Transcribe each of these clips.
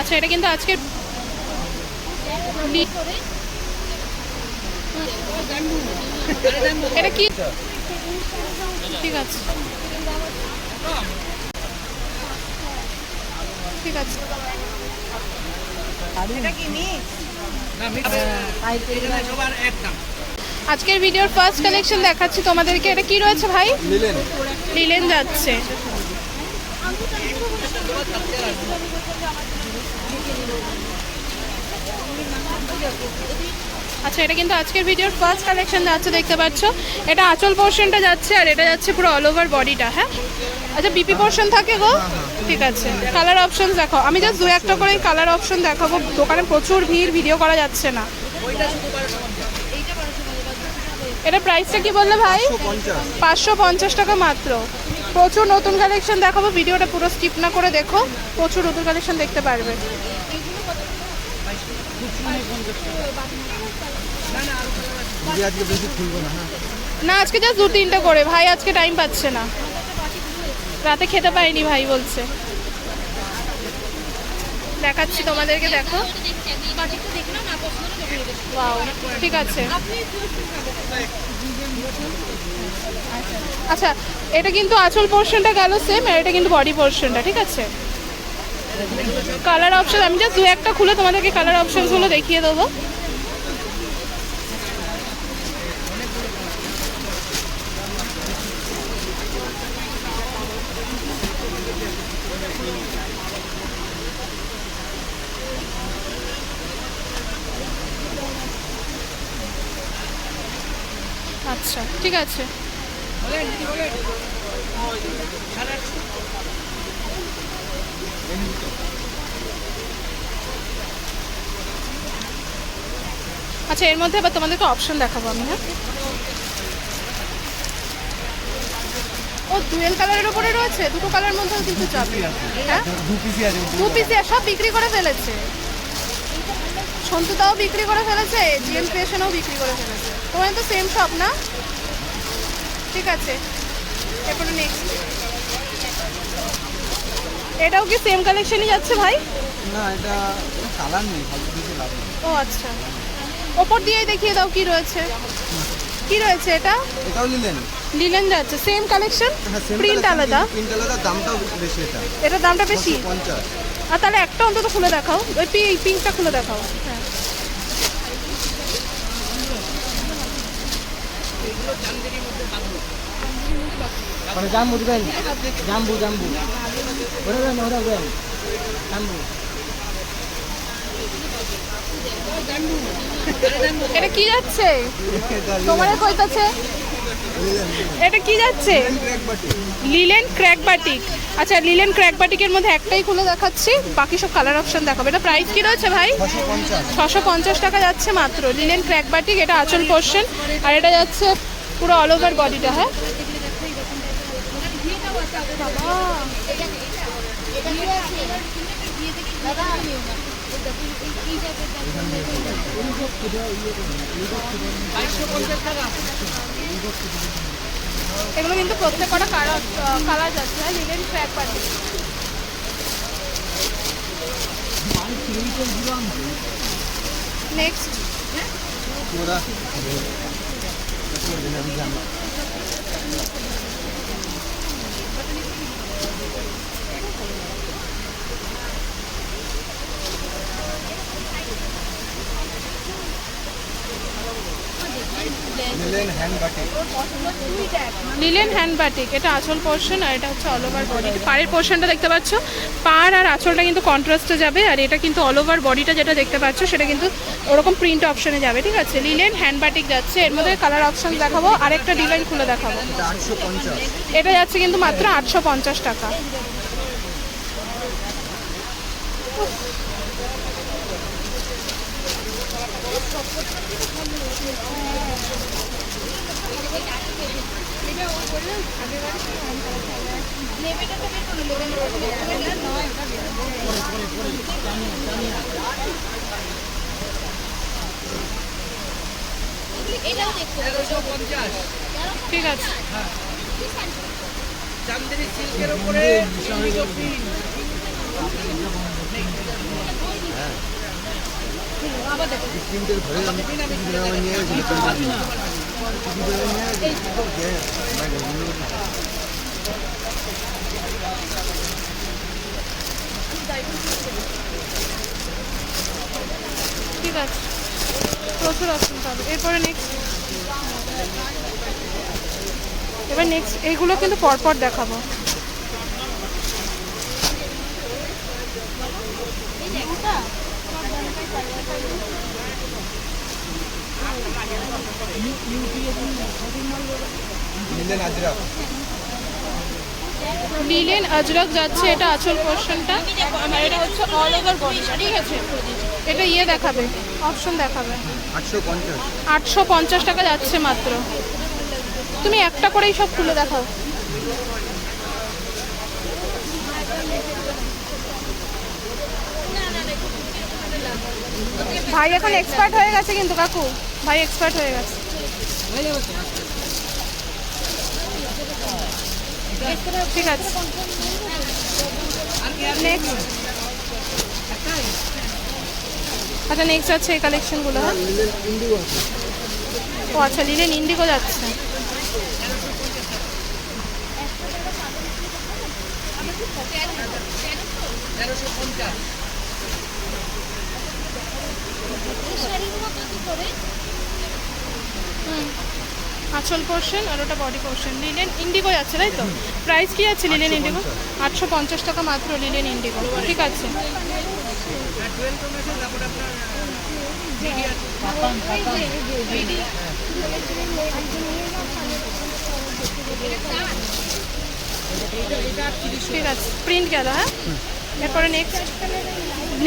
আচ্ছা এটা কিন্তু আজকে এটা কি? ঠিক আছে। ঠিক আছে। আজকের ভিডিওর ফার্স্ট কালেকশন দেখাচ্ছি তোমাদেরকে। এটা কি রয়েছে ভাই? লিলেন যাচ্ছে। আচ্ছা এটা কিন্তু আজকের ভিডিওর ফার্স্ট কালেকশন যাচ্ছে দেখতে পাচ্ছ। এটা আঁচল পোর্শনটা যাচ্ছে আর এটা যাচ্ছে পুরো অল ওভার বডিটা হ্যাঁ? আচ্ছা বিপি পোর্শন থাকে গো? ঠিক আছে। কালার অপশন দেখো। আমি জাস্ট দু একটা করে কালার অপশন দেখাবো। দোকানে প্রচুর ভিড় ভিডিও করা যাচ্ছে না। এটা প্রাইসটা কি বললে ভাই? পাঁচশো পঞ্চাশ টাকা মাত্র। প্রচুর নতুন কালেকশন দেখাবো। ভিডিওটা পুরো স্কিপ না করে দেখো। প্রচুর নতুন কালেকশন দেখতে পারবে। না, আজকে জাস্ট দু তিনটে করে। ভাই, আজকে টাইম পাচ্ছে না। রাতে খেতে পাইনি ভাই বলছে। দেখাচ্ছি তোমাদেরকে, দেখো। ঠিক আছে। আচ্ছা এটা কিন্তু আঁচল পোর্শনটা গেল সেম আর এটা কিন্তু বডি পোর্শনটা ঠিক আছে? কালার অপশন আমি জাস্ট দু একটা খুলে তোমাদেরকে কালার অপশনসগুলো দেখিয়ে দেবো। আচ্ছা ঠিক আছে। আচ্ছা এর মধ্যে এবার তোমাদেরকে অপশন দেখাবো আমি হ্যাঁ? ও ডুয়েল কালারের উপরে রয়েছে? দুটো কালার মধ্যেও কিন্তু যাবে। হ্যাঁ? দু পিসি সব বিক্রি করে ফেলেছে। সন্তুদাও বিক্রি করে ফেলেছে জিএম ক্রিয়েশনও বিক্রি করে ফেলেছে। তোমার তো সেম শপ না? ঠিক আছে। এরপরে নেক্সট এটাও কি সেম কালেকশনই যাচ্ছে ভাই? না এটা কালার নেই ও আচ্ছা। ওপর দিয়েই দেখিয়ে দাও কি রয়েছে। কি রয়েছে এটা? এটাও নিলেন লিলেন যাচ্ছে সেম কালেকশন প্রিন্ট আলাদা? প্রিন্ট আলাদা দামটাও বেশি এটা। এটার দামটা বেশি? পঞ্চাশ। আর তাহলে একটা অন্তত খুলে দেখাও। ওই পি- পিঙ্কটা খুলে দেখাও। হ্যাঁ। মানে জাম্বু দিবেন? জাম্বু জাম্বু। ওরা দেন ওরা দেন জাম্বু। এটা কি যাচ্ছে? তোমার কইতাছে এটা কি যাচ্ছে? Linen crack batik. আচ্ছা লিলেন ক্র্যাক বাটিকের মধ্যে একটাই খুলে দেখাচ্ছি। বাকি সব কালার অপশন দেখাবো। এটা প্রাইস কি রয়েছে ভাই? ছশো পঞ্চাশ ছশো পঞ্চাশ টাকা যাচ্ছে মাত্র। লিলেন ক্র্যাক বাটিক এটা আঁচল পোর্শন আর এটা যাচ্ছে পুরো অল ওভার বডিটা হ্যাঁ? এগুলো কিন্তু প্রত্যেক কটা কালার কালার হ্যাঁ লিলেন ক্র্যাক বাটিক নেক্সট ওরা লিলেন হ্যান্ড বাটিক এটা আঁচল পোর্শন আর এটা হচ্ছে অল ওভার বডি পাড়ের পোর্শনটা দেখতে পাচ্ছ? পাড় আর আঁচলটা কিন্তু কন্ট্রাস্টে যাবে আর এটা কিন্তু অল ওভার বডিটা যেটা দেখতে পাচ্ছ সেটা কিন্তু ওরকম প্রিন্ট অপশনে যাবে ঠিক আছে? লিলেন হ্যান্ড বাটিক যাচ্ছে। এর মধ্যে কালার অপশন দেখাবো আর একটা ডিজাইন খুলে দেখাবো। এটা এটা যাচ্ছে কিন্তু মাত্র আটশো পঞ্চাশ টাকা। ঠিক আছে। চান্দেরি সিল্কের উপরে ঠিক আছে প্রচুর অপশন পাবে এরপরে নেক্সট এবার নেক্সট এইগুলো কিন্তু পরপর দেখাবো। লিলেন আজরক যাচ্ছে এটা আচল পোর্শনটা আর এটা হচ্ছে অল ওভার বডিটা ঠিক আছে? এটা ইয়ে দেখাবে অপশন দেখাবে। আটশো পঞ্চাশ টাকা যাচ্ছে মাত্র। তুমি একটা করেই সব খুলে দেখাও। ভাই এখন এক্সপার্ট হয়ে গেছে কিন্তু কাকু। ভাই এক্সপার্ট হয়ে গেছে। ঠিক আছে আচ্ছা নেক্সট আছে এই কালেকশনগুলো হ্যাঁ ও আচ্ছা লিলেন ইন্ডিগো যাচ্ছে তেরোশো আঁচল পোর্শন আর ওটা বডি পোর্শন লিলেন ইন্ডিগো যাচ্ছে তাই তো? প্রাইস কি আছে লিলেন ইন্ডিগো আটশো পঞ্চাশ টাকা মাত্র লিলেন ইন্ডিগো ঠিক আছে। ঠিক আছে। প্রিন্ট গেল হ্যাঁ? এরপরে নেক্সট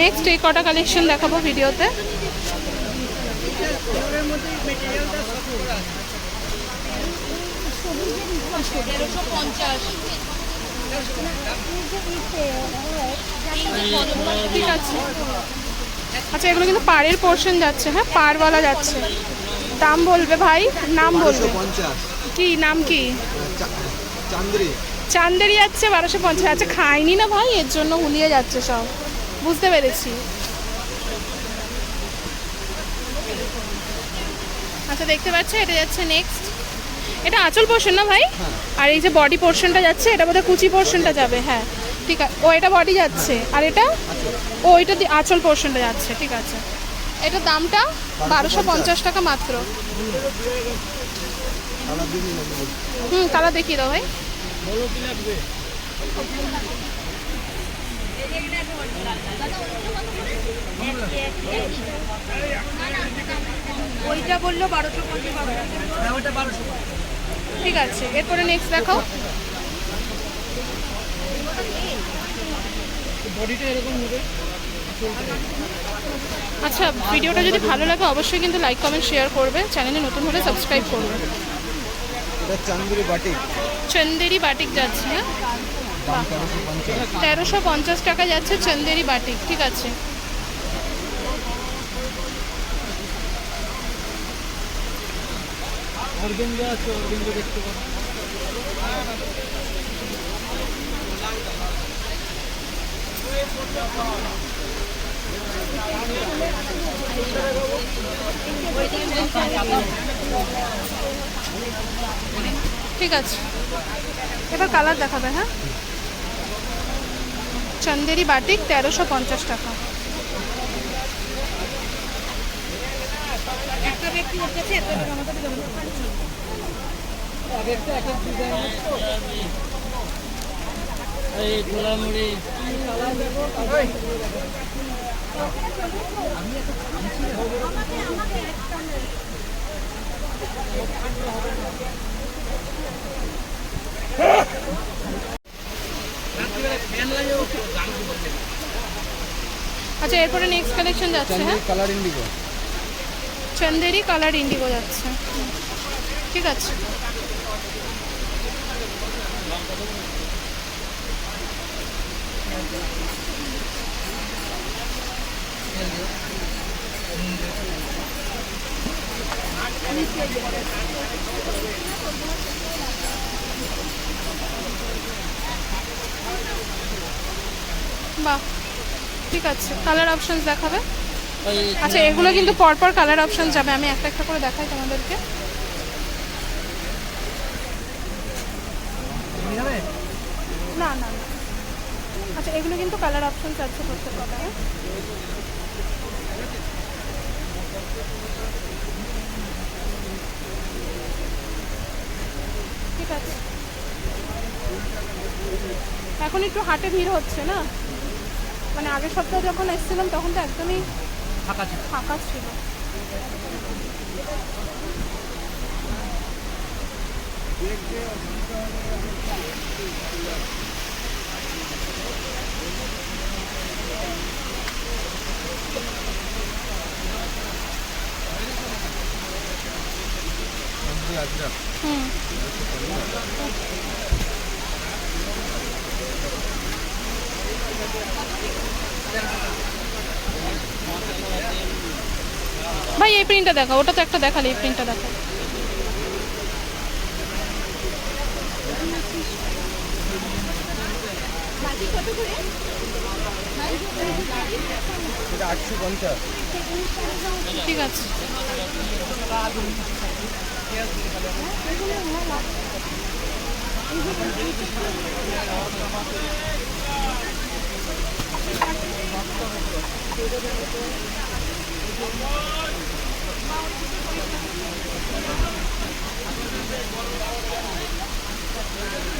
নেক্সট এই কটা কালেকশন দেখাবো ভিডিওতে ঠিক আছে আচ্ছা এগুলো কিন্তু পাড়ের পোর্শন যাচ্ছে হ্যাঁ? পাড়ওয়ালা যাচ্ছে। দাম বলবে ভাই? নাম বলবে। কি নাম কি? চান্দেরি। যাচ্ছে বারোশো পঞ্চাশ। আচ্ছা খাইনি না ভাই? এর জন্য গুলিয়ে যাচ্ছে সব। বুঝতে পেরেছি। আচ্ছা দেখতে পাচ্ছ এটা যাচ্ছে নেক্সট এটা আঁচল পোর্শন না ভাই? আর এই যে বডি পোর্শনটা যাচ্ছে এটা বোধহয় কুচি পোর্শনটা যাবে হ্যাঁ। ঠিক আছে ও এটা বডি যাচ্ছে। আর এটা? ও এটা দি- আঁচল পোর্শনটা যাচ্ছে ঠিক আছে। এটার দামটা? বারোশো পঞ্চাশ। টাকা মাত্র। হুম কালা দেখিয়ে দাও ভাই। ওইটা বলল বারোশো পঞ্চাশ হ্যাঁ বারোশো ঠিক আছে এরপরে নেক্সট দেখাও বডিটা এরকম হবে? আচ্ছা ভিডিওটা যদি ভালো লাগে অবশ্যই কিন্তু লাইক কমেন্ট শেয়ার করবে। চ্যানেলে নতুন হলে সাবস্ক্রাইব করবে। চান্দ্রি বাটিক চন্দেরি বাটিক যাচ্ছে পঞ্চাশ তেরোশো পঞ্চাশ টাকা যাচ্ছে চন্দেরি বাটিক ঠিক আছে। অর্গেঞ্জা আছে অর্গেঞ্জা দেখতে ঠিক আছে। এবার কালার দেখাবে হ্যাঁ? চন্দেরি বাটিক তেরোশো পঞ্চাশ টাকা। একটা ব্যক্তি ওর কাছে এত টাকা আমাদের দেবে না। এক একটা এক এক ডিজাইন এই গোলামুড়ি আচ্ছা এরপরে নেক্সট কালেকশন যাচ্ছে হ্যাঁ? Colour indigo Chanderi colour indigo যাচ্ছে। ঠিক আছে। বাহ ঠিক আছে। কালার অপশনস দেখাবে? আচ্ছা এগুলো কিন্তু পরপর কালার অপশন যাবে। আমি একটা একটা করে দেখাই তোমাদেরকে। না না না। আচ্ছা এগুলো কিন্তু কালার অপশন আছে প্রত্যেকটা হ্যাঁ? ঠিক আছে। এখন একটু হাটে ভিড় হচ্ছে না? মানে আগের সপ্তাহে যখন এসেছিলাম তখন তো একদমই ফাঁকা ছিল। ফাঁকা ছিল। হুম ভাই এই প্রিন্টটা দেখো ওটা তো একটা দেখালে এই প্রিন্টটা দেখো ঠিক আছে।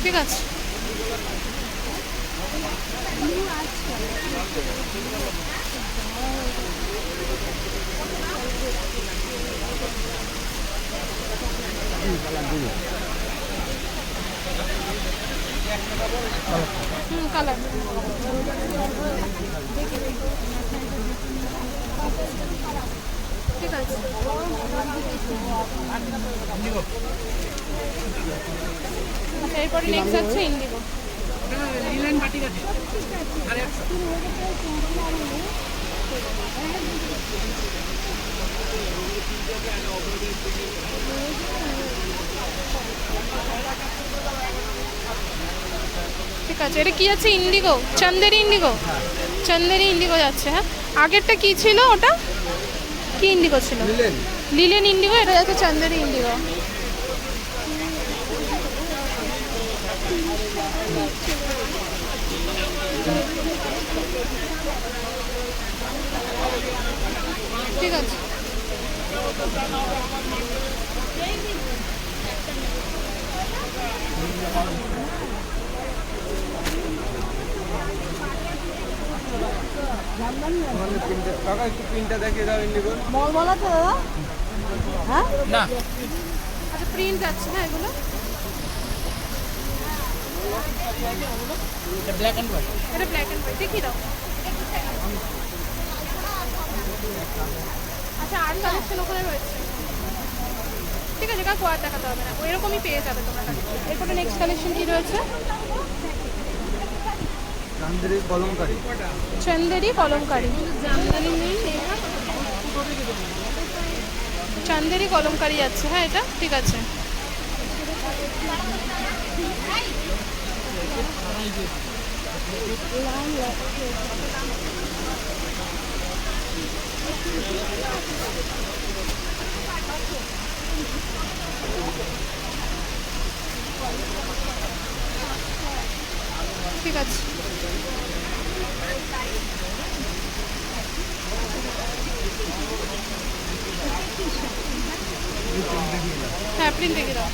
ঠিক আছে হুম কালার ঠিক আছে। এরপরে নেক্সট আছে ইন্ডিগো লিলেন বাটি আছে আরে ঠিক আছে এটা কি আছে? Indigo Chanderi indigo Chanderi indigo যাচ্ছে হ্যাঁ? আগেরটা কি ছিল ওটা? কি ইন্ডিগো ছিল? লিলেন ইন্ডিগো এটা যাচ্ছে চন্দেরি ইন্ডিগো ঠিক আছে। কাকা একটু প্রিন্টটা দেখিয়ে দাও ইন্ডিগোর না। আচ্ছা প্রিন্ট যাচ্ছে হ্যাঁ এগুলো। এটা ব্ল্যাক অ্যান্ড হোয়াইট এটা ব্ল্যাক অ্যান্ড হোয়াইট দেখিয়ে দাও। আচ্ছা আর কালেকশন ওখানে রয়েছে? ঠিক আছে কাকু আর দেখাতে হবে না। ওই রকমই পেয়ে যাবে তোমার এরপরে নেক্সট কালেকশন কি রয়েছে? চান্দ্রের কলমকারি। চন্দেরি কলমকারি। চান্দেরি কলমকারি যাচ্ছে হ্যাঁ এটা? ঠিক আছে। ঠিক আছে। হ্যাঁ প্রিন্ট দেখে দাও।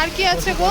আর কি আছে গো?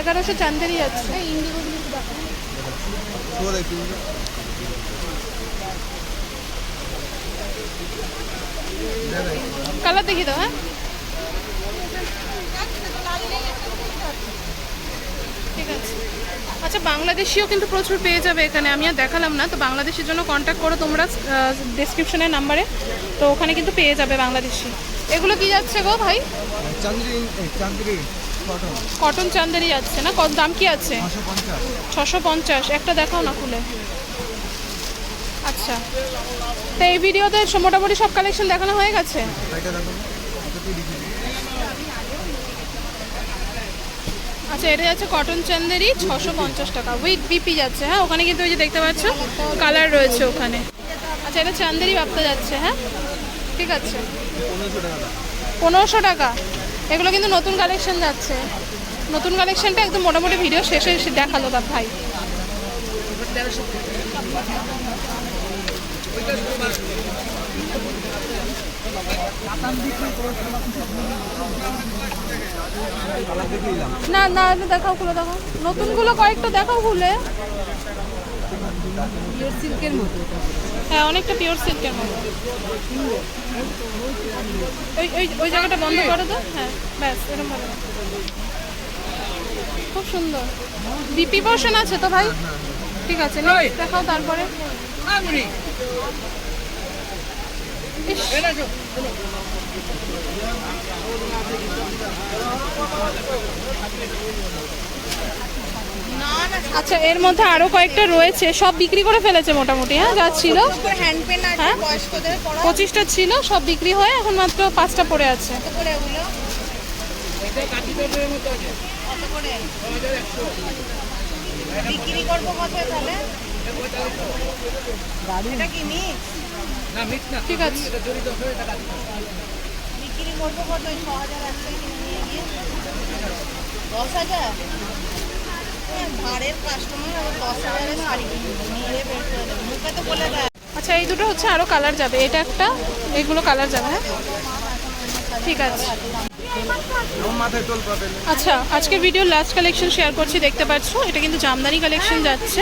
এগারোশো চান্দেরি আছে। কালার দেখিয়ে দাও হ্যাঁ। ঠিক আছে। আচ্ছা বাংলাদেশিও কিন্তু প্রচুর পেয়ে যাবে এখানে। আমি আর দেখালাম না তো বাংলাদেশের জন্য কন্ট্যাক্ট করো তোমরা ডেসক্রিপশনের নাম্বারে তো ওখানে কিন্তু পেয়ে যাবে বাংলাদেশি। এগুলো কি যাচ্ছে গো ভাই? চান্দ্রি চান্দ্রি। কটন? কটন চান্দেরি যাচ্ছে না? কত দাম কি আছে? ছশো পঞ্চাশ। একটা দেখাও না খুলে। আচ্ছা। তো এই ভিডিওতে মোটামুটি সব কালেকশন দেখানো হয়ে গেছে? আচ্ছা এটা যাচ্ছে কটন চান্দেরি ছশো পঞ্চাশ টাকা। উইথ বিপি যাচ্ছে হ্যাঁ? ওখানে কিন্তু ওই যে দেখতে পাচ্ছ কালার রয়েছে ওখানে। আচ্ছা এটা চান্দেরি ভাবতে যাচ্ছে হ্যাঁ? ঠিক আছে। পনেরোশো টাকা। এগুলো কিন্তু নতুন কালেকশন যাচ্ছে। নতুন কালেকশনটা একদম মোটামুটি ভিডিও শেষে এসে দেখাল তার ভাই। না না দেখাও, খুলে দেখাও। নতুনগুলো কয়েকটা দেখাও খুলে। সিল্কের মতো হ্যাঁ অনেকটা পিওর সিল্কের মতো। ওই ওই ওই জায়গাটা বন্ধ করে দাও হ্যাঁ ব্যাস এরকম ভালো খুব সুন্দর। বিপি পোর্শন আছে তো ভাই? ঠিক আছে দেখাও তারপরে। ইস, আচ্ছা এর মধ্যে আরও কয়েকটা রয়েছে। সব বিক্রি করে ফেলেছে মোটামুটি হ্যাঁ যা ছিল। হ্যাঁ? পঁচিশটা ছিল সব বিক্রি হয়ে এখন মাত্র পাঁচটা পড়ে আছে। বিক্রি করব কত তাহলে? এটা কি ঠিক আছে। বিক্রি করব কত ছ হাজার একটা নিয়ে গিয়ে। দশ হাজার? আচ্ছা এই দুটো হচ্ছে আরও কালার যাবে। এটা একটা, এগুলো কালার যাবে হ্যাঁ? ঠিক আছে। আচ্ছা আজকের ভিডিও লাস্ট কালেকশন শেয়ার করছি, দেখতে পাচ্ছ? এটা কিন্তু জামদানি কালেকশন যাচ্ছে।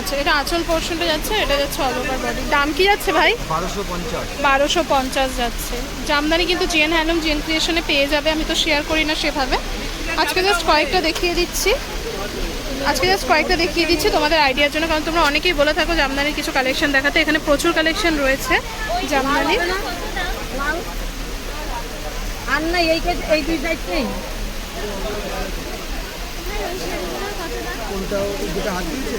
আচ্ছা এটা আঁচল পোর্শনটা যাচ্ছে এটা যাচ্ছে অল ওভার বডি দাম কি যাচ্ছে ভাই? বারোশো পঞ্চাশ। বারোশো পঞ্চাশ যাচ্ছে। জামদানি কিন্তু জেন হ্যান্ডলুম জেন ক্রিয়েশনে পেয়ে যাবে আমি তো শেয়ার করি না সেভাবে। আজকে জাস্ট কয়েকটা দেখিয়ে দিচ্ছি। আজকে জাস্ট কয়েকটা দেখিয়ে দিচ্ছি তোমাদের আইডিয়ার জন্য কারণ তোমরা অনেকেই বলে থাকো জামদানির কিছু কালেকশন দেখাতে। এখানে প্রচুর কালেকশন রয়েছে জামদানির আর না এই এই দুই সাইড নেই? কোনটা যেটা হাত দিয়েছে?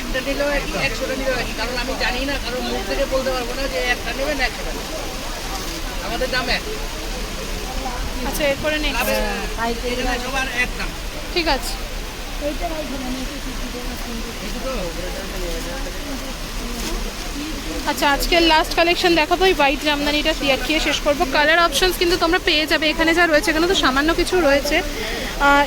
একটা নিলেও একই একশোটা নিলেও একই কারণ আমি জানি না কারণ মুখ থেকে বলতে পারব না যে একটা নেবেন একশোটা নেবেন। আমাদের দাম এক। আচ্ছা এরপরে নেই সবার এক দাম। ঠিক আছে। আচ্ছা আজকের লাস্ট কালেকশন দেখাবো, এই হোয়াইট জামদানিটা দেখিয়ে শেষ করব। কালার অপশনস কিন্তু তোমরা পেয়ে যাবে। এখানে যা রয়েছে, এখানে তো সামান্য কিছু রয়েছে।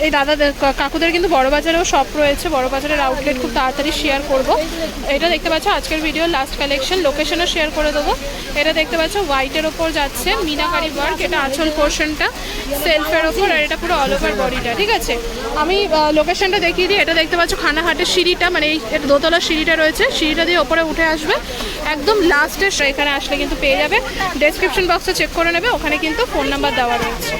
এই দাদাদের কাকুদের কিন্তু বড় বাজারেও শপ রয়েছে। বড় বাজারের আউটলেট খুব তাড়াতাড়ি শেয়ার করব। এটা দেখতে পাচ্ছ, আজকের ভিডিও লাস্ট কালেকশন লোকেশনও শেয়ার করে দেবো। এটা দেখতে পাচ্ছ হোয়াইটের ওপর যাচ্ছে মিনাকারি ওয়ার্ক এটা আঁচল পোর্শনটা সেলফের ওপর, আর এটা পুরো অল ওভার বডিটা ঠিক আছে? আমি লোকেশনটা দেখিয়ে দিই। এটা দেখতে পাচ্ছ, খানাহাটের সিঁড়িটা মানে এই এর দোতলার সিঁড়িটা রয়েছে। সিঁড়িটা দিয়ে ওপরে উঠে আসবে। একদম লাস্টে এখানে আসলে কিন্তু পেয়ে যাবে। ডেসক্রিপশন বক্সে চেক করে নেবে, ওখানে কিন্তু ফোন নাম্বার দেওয়া রয়েছে।